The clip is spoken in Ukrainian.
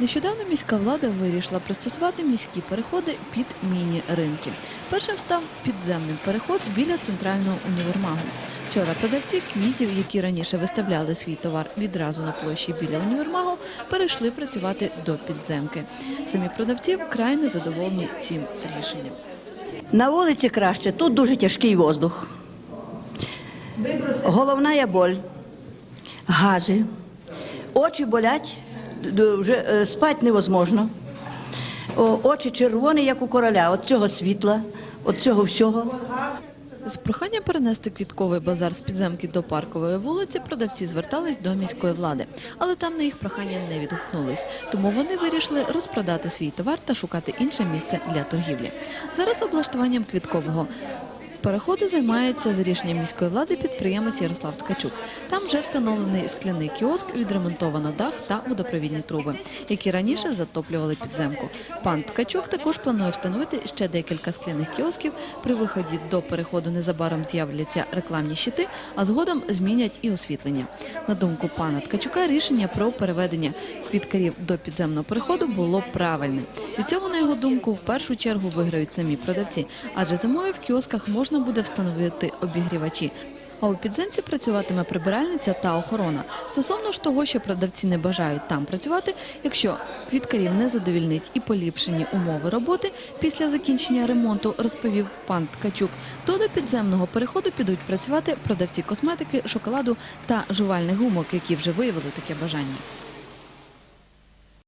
Нещодавно міська влада вирішила пристосувати міські переходи під міні-ринки. Першим став підземний переход біля центрального універмагу. Вчора продавці квітів, які раніше виставляли свій товар відразу на площі біля універмагу, перейшли працювати до підземки. Самі продавці вкрай незадоволені цим рішенням. На вулиці краще, тут дуже тяжкий воздух. Головна є боль, гази, очі болять, вже е, спати невозможно. Очі червоні, як у короля, от цього світла, от цього всього. З проханням перенести квітковий базар з підземки до паркової вулиці продавці звертались до міської влади, але там на їх прохання не відгукнулись. Тому вони вирішили розпродати свій товар та шукати інше місце для торгівлі. Зараз облаштуванням квіткового переходу займається за рішенням міської влади підприємець Ярослав Ткачук. Там вже встановлений скляний кіоск, відремонтовано дах та водопровідні труби, які раніше затоплювали підземку. Пан Ткачук також планує встановити ще декілька скляних кіосків. При виході до переходу незабаром з'являться рекламні щити, а згодом змінять і освітлення. На думку пана Ткачука, рішення про переведення квіткарів до підземного переходу було правильним. Від цього, на його думку, в першу чергу виграють самі продавці, адже зимою в кіосках можна буде встановити обігрівачі. А у підземці працюватиме прибиральниця та охорона. Стосовно ж того, що продавці не бажають там працювати, якщо квіткарів не задовільнить і поліпшені умови роботи після закінчення ремонту, розповів пан Ткачук, то до підземного переходу підуть працювати продавці косметики, шоколаду та жувальних гумок, які вже виявили таке бажання.